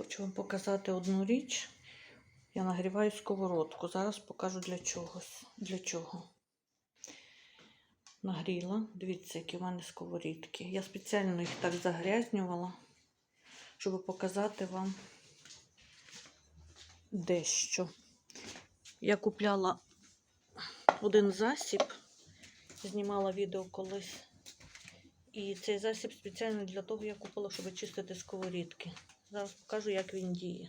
Хочу вам показати одну річ. Я нагріваю сковородку. Зараз покажу для чогось. Для чого. Нагріла. Дивіться, які в мене сковорідки. Я спеціально їх так загрязнювала, щоб показати вам дещо. Я купляла один засіб, знімала відео колись. І цей засіб спеціально для того я купила, щоб чистити сковорідки. Зараз покажу, як він діє.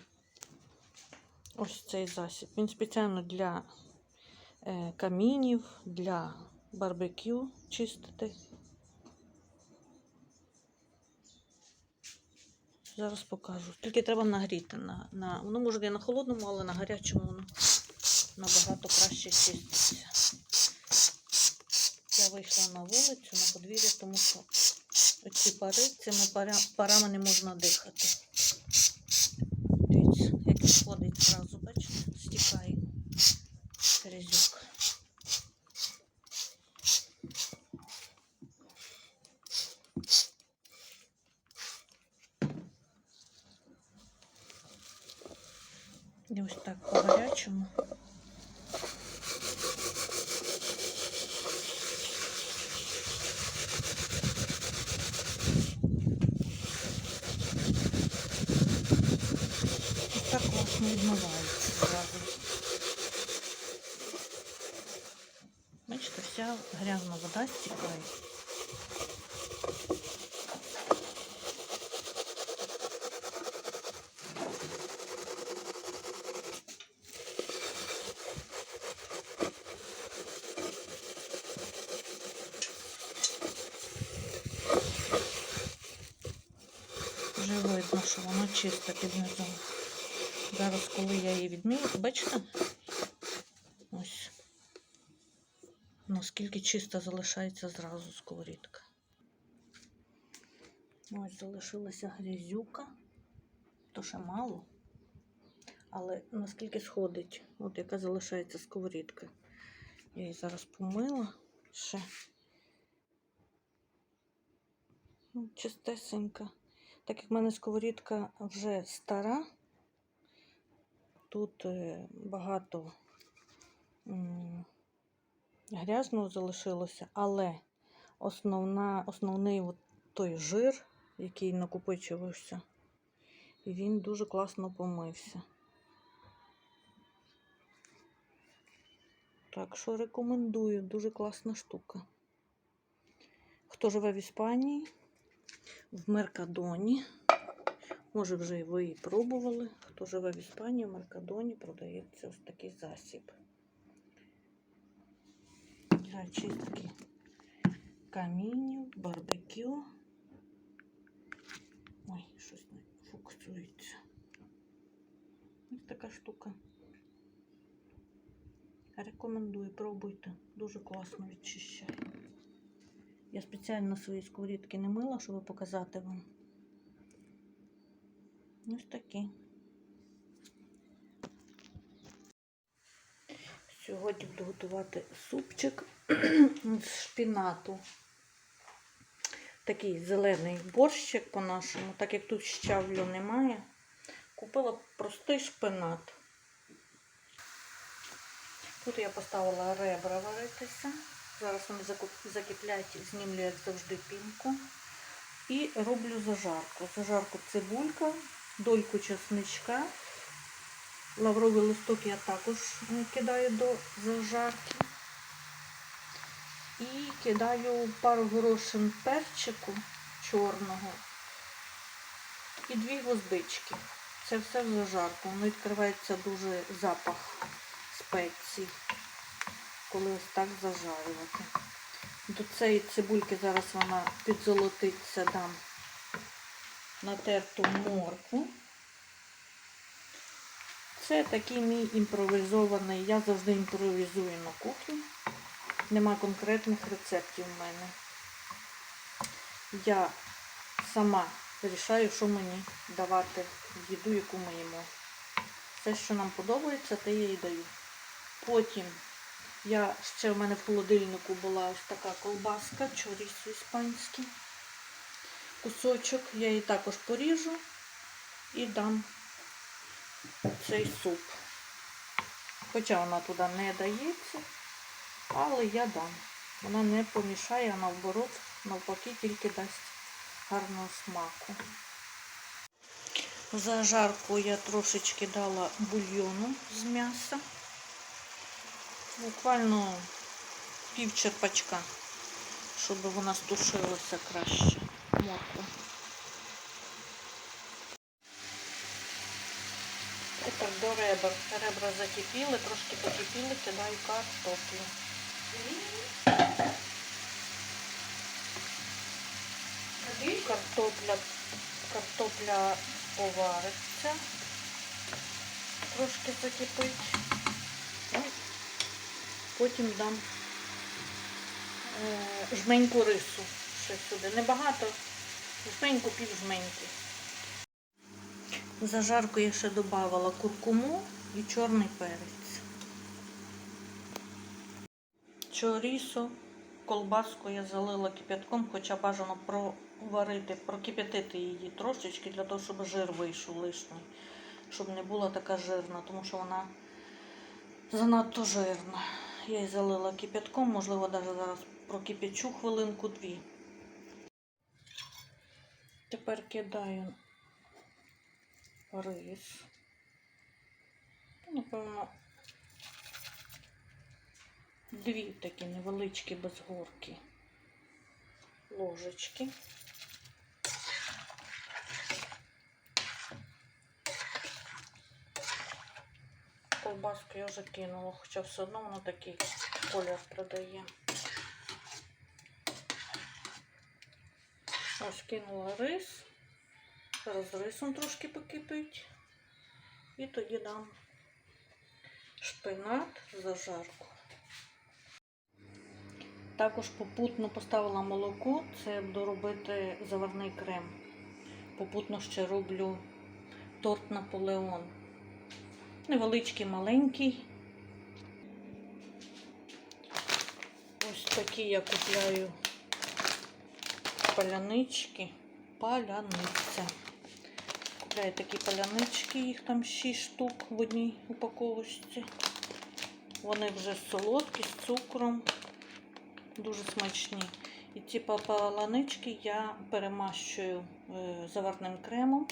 Ось цей засіб. Він спеціально для е, камінів, для барбекю чистити. Зараз покажу. Тільки треба нагріти. На, на, воно може не на холодному, але на гарячому воно набагато краще чиститься. Я вийшла на вулицю, на подвір'я, тому що ці пари, цими парами не можна дихати. Дивіться, як він ходить зразу, бачите, стікає грязюк. І ось так по гарячому. Так класно відмивається зразу. Бачите, вся грязна вода стікає. Вже видно, що воно чисте під низом. Зараз, коли я її відмію, бачите? Ось. Наскільки чиста залишається зразу сковорідка. Ось залишилася грязюка. То ще мало. Але наскільки сходить, от яка залишається сковорідка. Я її зараз помила ще. Ну, Чистесенька. Так як в мене сковорідка вже стара, тут е, багато грязного залишилося, але основна, основний той жир, який накопичувався, він дуже класно помився. Так що рекомендую, дуже класна штука. Хто живе в Іспанії, в Меркадоні. Може, вже ви і пробували. Хто живе в Іспанії, в Меркадоні продається ось такий засіб. Для чистки камінів, барбекю. Ой, щось не фокусується. Ось така штука. Рекомендую, пробуйте. Дуже класно відчищає. Я спеціально свої сковорідки не мила, щоб показати вам. Ось такі. Сьогодні буду готувати супчик з шпінату. Такий зелений борщик по-нашому, так як тут щавлю немає. Купила простий шпинат. Тут я поставила ребра варитися. Зараз вони закиплять, знімлю, як завжди, пінку. І роблю зажарку. Зажарку цибулька, дольку чесничка. Лавровий листок я також кидаю до зажарки. І кидаю пару горошин перчику чорного і дві гвоздички. Це все в зажарку. Воно відкривається дуже запах спецій коли ось так зажарювати. До цієї цибульки зараз вона підзолотиться, дам натерту морку. Це такий мій імпровізований, я завжди імпровізую на кухні. Нема конкретних рецептів в мене. Я сама вирішаю, що мені давати їду, яку ми їмо. Все, що нам подобається, те я і даю. Потім я ще в мене в холодильнику була ось така колбаска, чоріс іспанський. Кусочок, я її також поріжу і дам цей суп. Хоча вона туди не дається, але я дам. Вона не помішає, а наоборот, навпаки, тільки дасть гарного смаку. В зажарку я трошечки дала бульйону з м'яса. Буквально пів черпачка, щоб вона стушилася краще. Морква. Тепер до ребер. Ребра закипіли, трошки покипіли, кидаю картоплю. Картопля, картопля повариться, трошки закипить. Потім дам е, жменьку рису ще сюди. Небагато, жменьку, пів жменьки. Зажарку я ще додавала куркуму і чорний перець. Чорісо, колбаску я залила кип'ятком, хоча бажано проварити, прокип'ятити її трошечки для того, щоб жир вийшов лишній, щоб не була така жирна, тому що вона занадто жирна. Я її залила кип'ятком, можливо, навіть зараз прокип'ячу хвилинку-дві. Тепер кидаю рис. Напевно, дві такі невеличкі без горки ложечки. Ковбаску я вже кинула, хоча все одно воно такий колір продає. Ось кинула рис. Зараз рисом трошки покипить. І тоді дам шпинат зажарку. Також попутно поставила молоко, це буду робити заварний крем. Попутно ще роблю торт Наполеон. Невеличкий, маленький. Ось такі я купляю палянички. Паляниця. Купляю такі палянички, їх там 6 штук в одній упаковочці. Вони вже солодкі, з цукром, дуже смачні. І ці паланички я перемащую е, заварним кремом.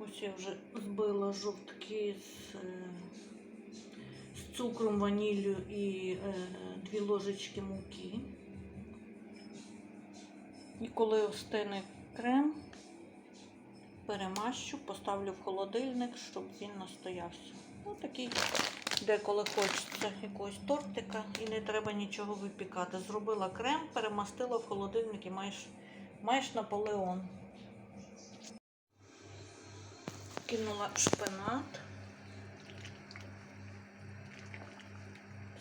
Ось я вже збила жовтки з, е, з цукром, ваніллю і е, дві ложечки муки. І коли остине крем, перемащу, поставлю в холодильник, щоб він настоявся. Ось такий, деколи хочеться якогось тортика і не треба нічого випікати. Зробила крем, перемастила в холодильник і маєш, маєш наполеон. Кинула шпинат.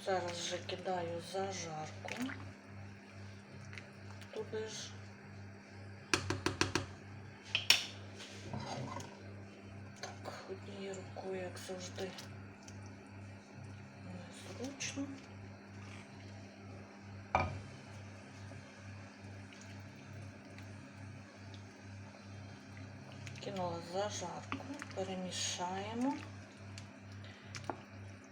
Зараз вже кидаю зажарку. Туди ж. Так, однією рукою, як завжди, незручно. Кинула зажарку, перемішаємо.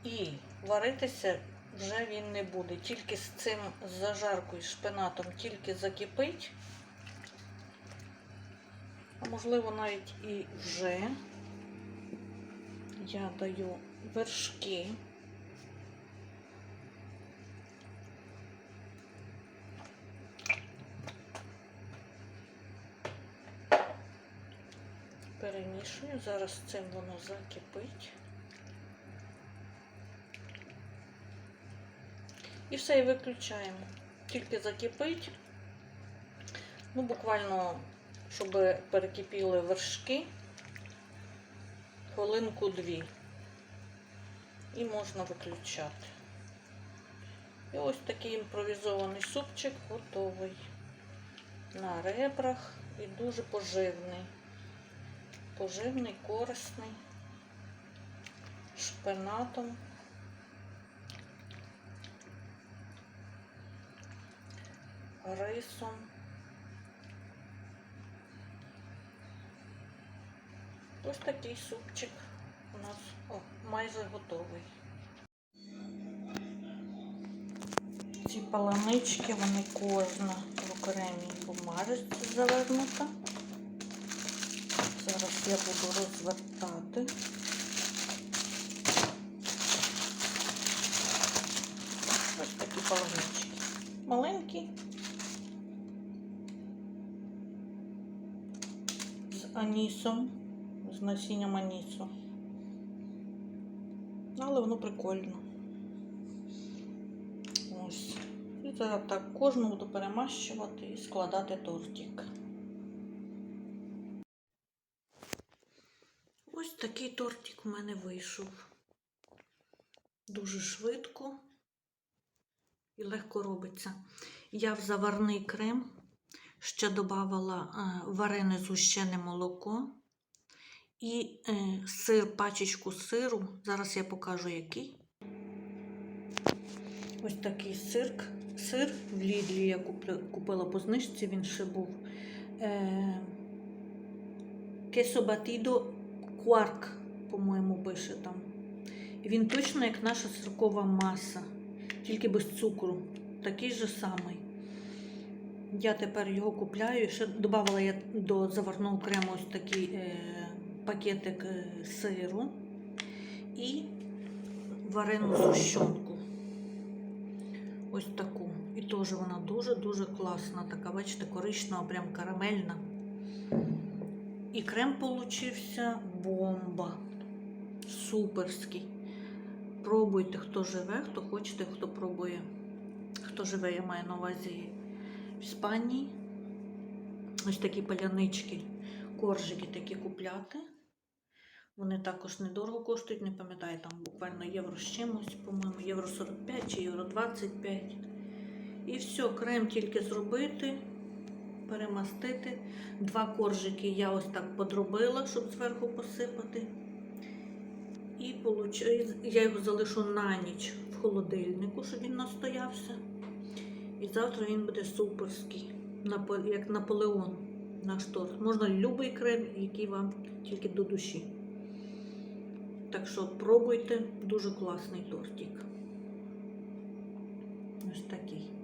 І варитися вже він не буде. Тільки з цим зажаркою, шпинатом тільки закипить. А можливо, навіть і вже я даю вершки. Перемішую, зараз цим воно закипить. І все, і виключаємо. Тільки закипить. Ну, буквально, щоб перекипіли вершки, хвилинку-дві. І можна виключати. І ось такий імпровізований супчик готовий. На ребрах і дуже поживний. Поживний, корисний, шпинатом. рисом. Ось такий супчик у нас о, майже готовий. Ці паланички, вони кожна в окремій бумажці завернута. Я буду розвертати. Ось такі паланички. Маленькі. З анісом, з насінням анісу. Але воно прикольно. Ось. І зараз так кожну буду перемащувати і складати тортик. Ось такий тортик у мене вийшов. Дуже швидко і легко робиться. Я в заварний крем ще додавала варене згущене молоко і е, сир, пачечку сиру. Зараз я покажу який. Ось такий сирк. Сир в Лідлі я купила по знижці, він ще був. Е, Queso quark, по-моєму, пише там. Він точно як наша сиркова маса, тільки без цукру. Такий же самий. Я тепер його купляю. Ще додавала я до заварного крему ось такий е, пакетик е, сиру і варену згущенку. Ось таку. І теж вона дуже-дуже класна. Така, бачите, коричнева, прям карамельна. І крем получився бомба. Суперський. Пробуйте, хто живе, хто хочете, хто пробує. Хто живе, я маю на увазі в Іспанії. Ось такі палянички, коржики такі купляти. Вони також недорого коштують, не пам'ятаю, там буквально євро з чимось, по-моєму, євро 45 чи євро 25. І все, крем тільки зробити, перемастити. Два коржики я ось так подробила, щоб зверху посипати. І я його залишу на ніч в холодильнику, щоб він настоявся. І завтра він буде суперський, як Наполеон наш торт. Можна будь-який крем, який вам тільки до душі. Так що пробуйте, дуже класний тортик. Ось такий.